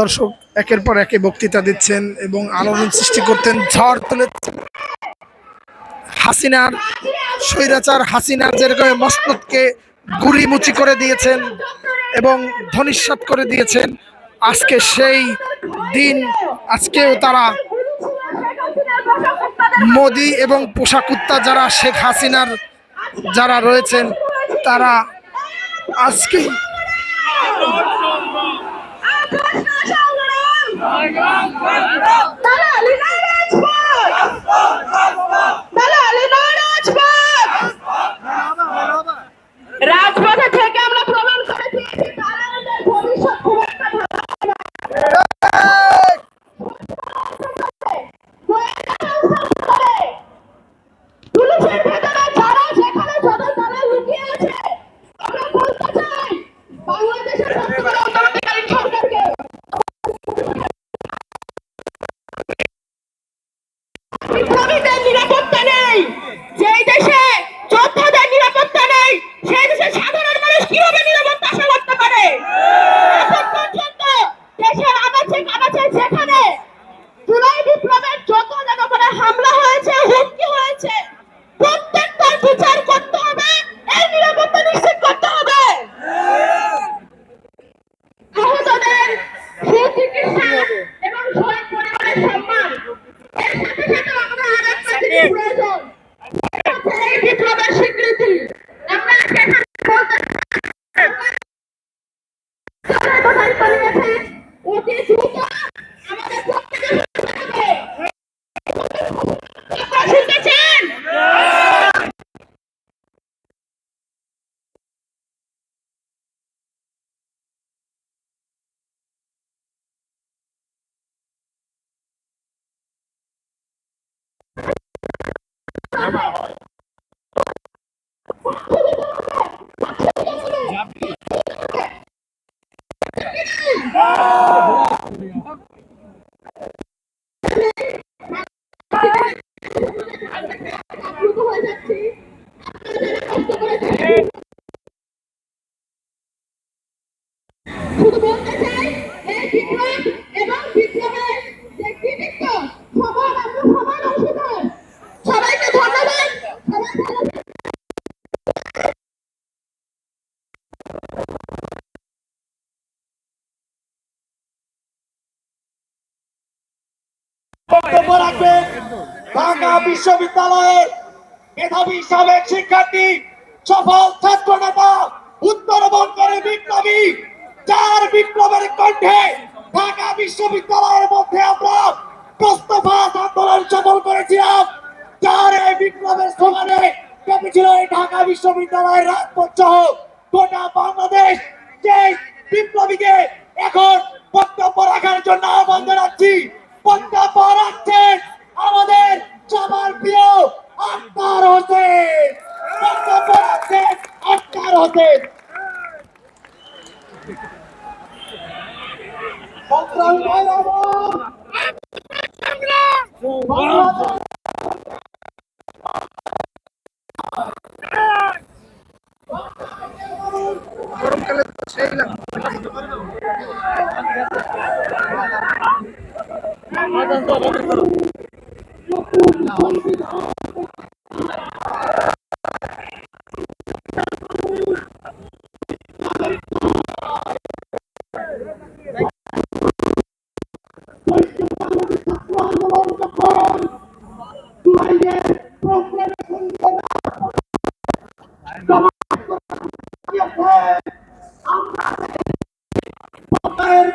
দর্শক, একের পর একে বক্তৃতা দিচ্ছেন এবং আলোড়ন সৃষ্টি করতেন ঝড় তুলে হাসিনার স্বৈরাচার হাসিনার যেরকম মসনদকে গুড়িমুচি করে দিয়েছেন এবং ধনিষ্যাত করে দিয়েছেন, আজকে সেই দিন, আজকেও তারা মোদি এবং পোশাকুত্তা যারা শেখ হাসিনার যারা রয়েছেন, তারা আজকে রাজপথে সম্মান 好。বক্তব্য রাখবেন। ঢাকা বিশ্ববিদ্যালয়ের মেধাবী সাবেক শিক্ষার্থী, সফল ছাত্র নেতা উত্তরবঙ্গের বিপ্লবী, যার বিপ্লবের কণ্ঠে ঢাকা বিশ্ববিদ্যালয়ের মধ্যে আমরা প্রস্তফাস আন্দোলন সফল করেছিলাম, যার এই বিপ্লবের সমানে ছিল এই ঢাকা বিশ্ববিদ্যালয়ের রাজপথ সহ গোটা বাংলাদেশ। সেই বিপ্লবীকে এখন হোসেন গরমকালে সেই লাগে। আন্দোলন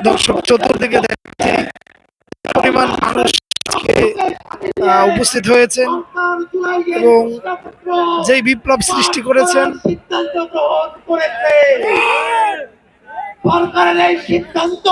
দর্শক চতুর্দিকে দেখছি পরিমাণ মানুষ উপস্থিত হয়েছেন এবং যেই বিপ্লব সৃষ্টি করেছেন, সরকারের এই সিদ্ধান্ত